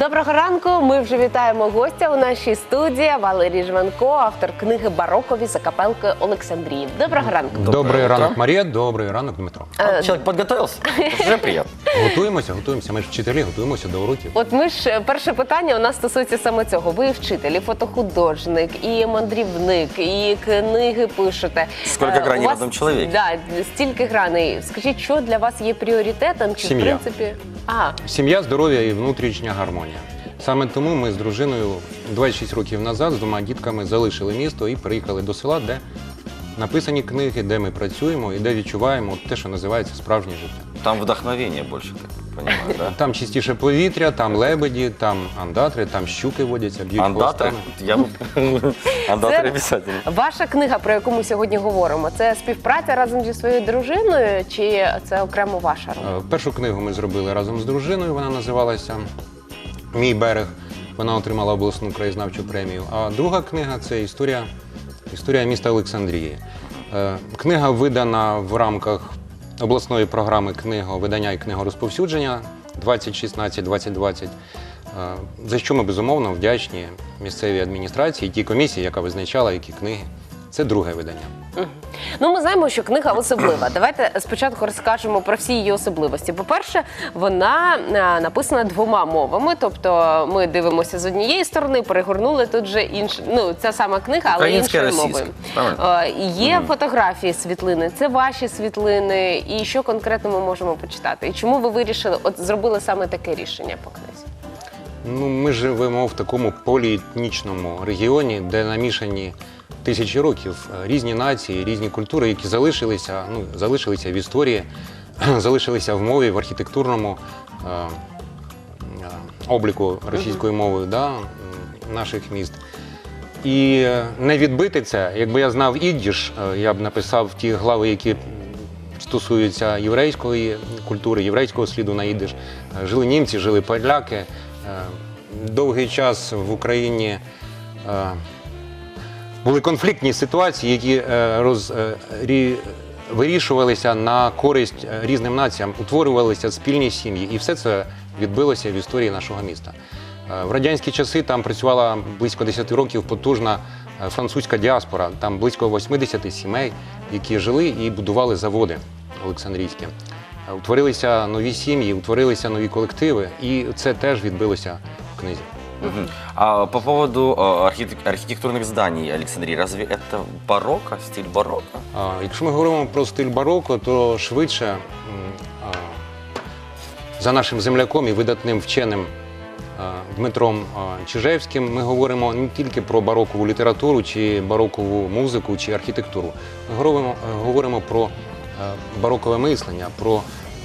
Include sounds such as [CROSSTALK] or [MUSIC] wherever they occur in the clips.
Доброго ранку. Ми вже вітаємо гостя у нашій студії Валерій Жванко, автор книги Барокові закапелки Олександрії. Доброго ранку. Добрий ранок. Марія. Добрий ранок, Дмитро. Е, Человек подготовился? Это [LAUGHS] Уже. Готуємося, готуємося. Ми ж вчителі, готуємося до уроків. От ми ж е, перше питання у нас стосується саме цього. Ви і вчитель, і фотохудожник, і мандрівник, і книги пишете. Скільки Е, граней в вас- одному чоловіці? Да, стільки граней. Скажіть, що для вас є пріоритетом? Чи Сім'я. в принципі а Сім'я, здоров'я і внутрішня гармонія. Саме тому ми з дружиною 26 років назад з двома дітками залишили місто і приїхали до села, де написані книги, де ми працюємо і де відчуваємо те, що називається справжнє життя. Там вдохновение больше, так понимаю, да? Там чистіше повітря, там лебеді, там андатри, там щуки водяться, б'ють Андатри? хвостами. Я бы... [LAUGHS] Андатри ваша книга, про яку ми сьогодні говоримо, це співпраця разом зі своєю дружиною, чи це окремо ваша робота? Е, Першу книгу ми зробили разом з дружиною. Вона називалася Мій берег. Вона отримала обласну краєзнавчу премію. А друга книга це історія, історія міста Олександрії. Е, Книга видана в рамках обласної програми книговидання і книгорозповсюдження 2016-2020. Е, За що ми безумовно вдячні місцевій адміністрації, і тій комісії, яка визначала, які книги. Це друге видання. Ну, ми знаємо, що книга особлива. Давайте спочатку розкажемо про всі її особливості. По-перше, вона е, написана двома мовами. Тобто, ми дивимося з однієї сторони, перегорнули тут же інш... ну, ця сама книга, але Українська, іншою мовою. Правильно? Е, Є фотографії світлини, це ваші світлини. І що конкретно ми можемо почитати? І чому ви вирішили, от зробили саме таке рішення по книзі? Ну, ми живемо в такому поліетнічному регіоні, де намішані тисячі років е, різні нації, різні культури, які залишилися, ну, залишилися в історії, [CLEARS THROAT] залишилися в мові, в архітектурному е, е, обліку російською мовою да, наших міст. І не відбити це, якби я знав іддіш, е, я б написав ті глави, які стосуються єврейської культури, єврейського сліду на ідиш. Е, Жили німці, жили поляки. Довгий час в Україні були конфліктні ситуації, які е, роз, е, рі- вирішувалися на користь е, різним націям, утворювалися спільні сім'ї. І все це відбилося в історії нашого міста. В радянські часи там працювала близько 10 років потужна французька діаспора. Там близько 80 сімей, які жили і будували заводи Олександрійські. Утворилися нові сім'ї, утворилися нові колективи, і це теж відбилося в книзі. Мгм. А по поводу э, архитек- архитектурных зданий Александрии, разве это барокко, стиль барокко? А, Якщо ми говоримо про стиль бароко, то швидше м, а, за нашим земляком і видатним вченим а, Дмитром а, Чижевським ми говоримо не тільки про барокову літературу, чи барокову музику, чи архітектуру. Ми говоримо, е, говоримо про е, барокове мислення, про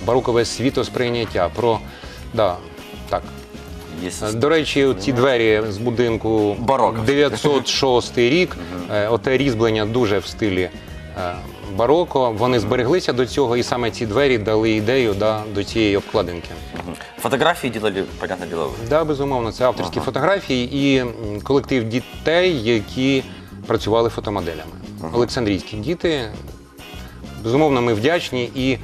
барокове світосприйняття, про да, так. Есть До речі, ці двері з будинку Бароко. 906 рік, е, оте різьблення дуже в стилі е, бароко. Вони збереглися до цього, і саме ці двері дали ідею да, до цієї обкладинки. Мгм. Фотографии делали, понятное дело, вы. Да, безумовно, це авторські Ага. фотографії і колектив дітей, які працювали фотомоделями. Олександрійські діти. Безумовно, ми вдячні і.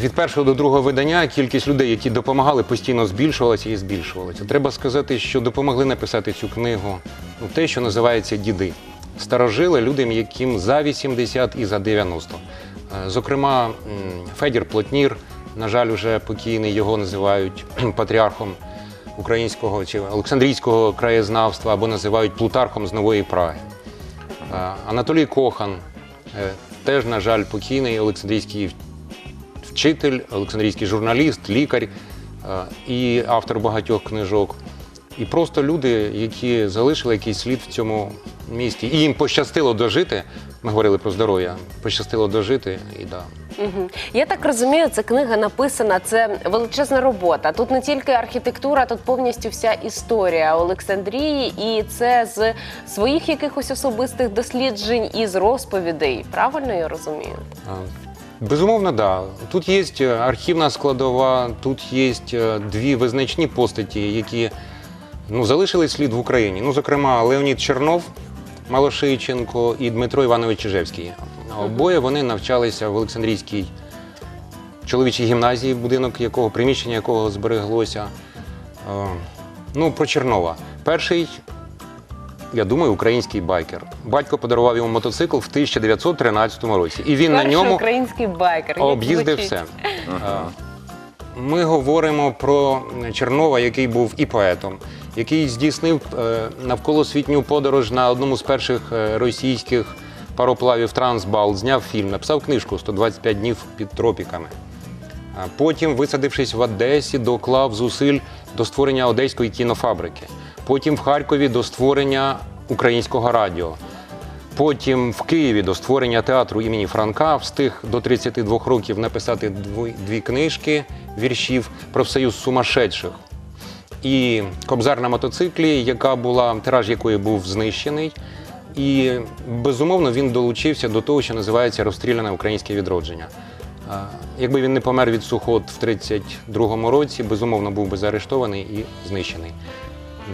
Від першого до другого видання кількість людей, які допомагали, постійно збільшувалася і збільшувалася. Треба сказати, що допомогли написати цю книгу ну, те, що називається діди. Старожили людям, яким за 80 і за 90. Е, Зокрема, Федір Плотнір, на жаль, уже покійний, його називають патріархом українського чи Олександрійського краєзнавства або називають Плутархом з Нової Праги. Е, Анатолій Кохан, е, теж, на жаль, покійний Олександрійський вчитель, Олександрійський журналіст, лікар е, і автор багатьох книжок. І просто люди, які залишили якийсь слід в цьому місті. І їм пощастило дожити. Ми говорили про здоров'я, пощастило дожити і да. Мгм. Я так розумію, ця книга написана, це величезна робота. Тут не тільки архітектура, тут повністю вся історія Олександрії, і це з своїх якихось особистих досліджень і з розповідей. Правильно я розумію? А, Безумовно, да. Тут є е, архівна складова, тут є е, дві визначні постаті, які ну, залишили слід в Україні. Ну, зокрема, Леонід Чернов, Малошийченко і Дмитро Іванович Чижевський. Обоє вони навчалися в Олександрійській чоловічій гімназії, будинок якого приміщення якого збереглося. Е, Ну, про Чернова. Перший, я думаю, український байкер. Батько подарував йому мотоцикл в 1913 році. І він на ньому український байкер. Як об'їздив звучить? все. Е, Ми говоримо про Чернова, який був і поетом, який здійснив е, навколосвітню подорож на одному з перших е, російських пароплавів Трансбал, зняв фільм, написав книжку «125 днів під тропіками. Потім, висадившись в Одесі, доклав зусиль до створення одеської кінофабрики. Потім в Харкові до створення українського радіо. Потім в Києві до створення театру імені Франка встиг до 32 років написати дві, книжки віршів про союз сумасшедших. І Кобзар на мотоциклі, яка була тираж якої був знищений. І безумовно він долучився до того, що називається розстріляне українське відродження. Якби він не помер від сухот в 32-му році, безумовно був би заарештований і знищений.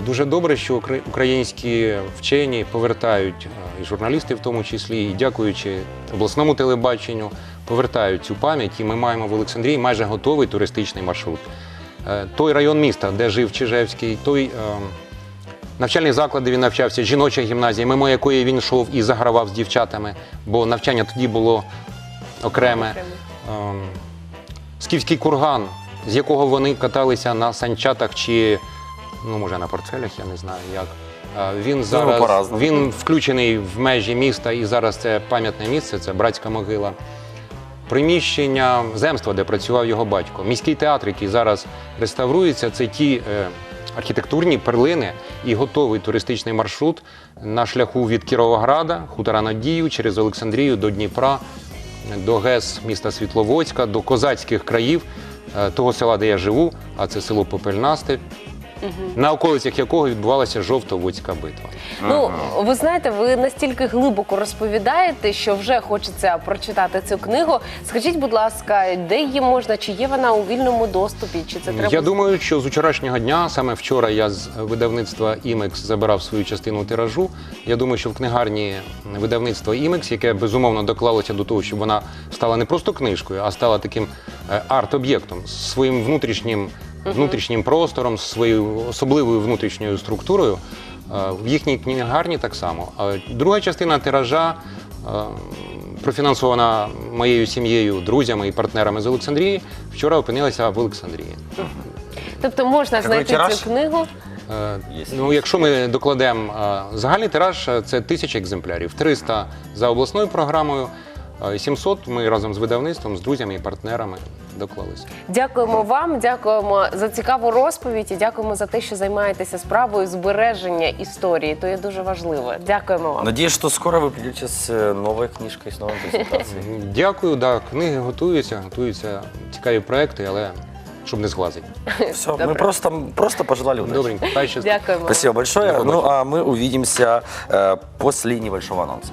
Дуже добре, що українські вчені повертають, е, і журналісти в тому числі, і дякуючи обласному телебаченню, повертають цю пам'ять. І ми маємо в Олександрії майже готовий туристичний маршрут. Е, Той район міста, де жив Чижевський, той е, навчальний заклад, де він навчався, жіноча гімназія, мимо якої він йшов і загравав з дівчатами, бо навчання тоді було окреме. Ем, Скіфський курган, з якого вони каталися на санчатах чи, ну, може, на порцелях, я не знаю як. Е, Він зараз по-разному. він включений в межі міста, і зараз це пам'ятне місце, це братська могила. Приміщення земства, де працював його батько. Міський театр, який зараз реставрується, це ті е, архітектурні перлини і готовий туристичний маршрут на шляху від Кіровограда, хутора Надію, через Олександрію до Дніпра, до ГЕС міста Світловодська, до козацьких країв е, того села, де я живу, а це село Попельнасте, на околицях якого відбувалася жовтоводська битва. Ну, ви знаєте, ви настільки глибоко розповідаєте, що вже хочеться прочитати цю книгу. Скажіть, будь ласка, де її можна? Чи є вона у вільному доступі? Чи це треба Я думаю, що з вчорашнього дня, саме вчора, я з видавництва Імекс забирав свою частину тиражу. Я думаю, що в книгарні видавництва Імекс, яке безумовно доклалося до того, щоб вона стала не просто книжкою, а стала таким е, арт-об'єктом з своїм внутрішнім, внутрішнім простором, з своєю особливою внутрішньою структурою. Е, В їхній книгарні так само. А Друга частина тиража. е, Профінансована моєю сім'єю, друзями і партнерами з Олександрії, вчора опинилася в Олександрії. Тобто можна знайти тираж? цю книгу. Е, Ну, якщо ми докладемо загальний тираж, це тисяча екземплярів, 300 за обласною програмою, е, 700 ми разом з видавництвом, з друзями і партнерами доклалися. Дякуємо вам, дякуємо за цікаву розповідь і дякуємо за те, що займаєтеся справою збереження історії. То є дуже важливо. Дякуємо вам. Надеюсь, что скоро вы придете с э, новой книжкой, с новой презентацией. Дякую, да, книги готуються, готуються цікаві проекти, але щоб не зглазити. Все, Добре. мы просто, просто пожелали удачи. Добренько, хай щастить. Дякуємо. Спасибо большое. До Ну, побачення. а мы увидимся э, после небольшого анонса.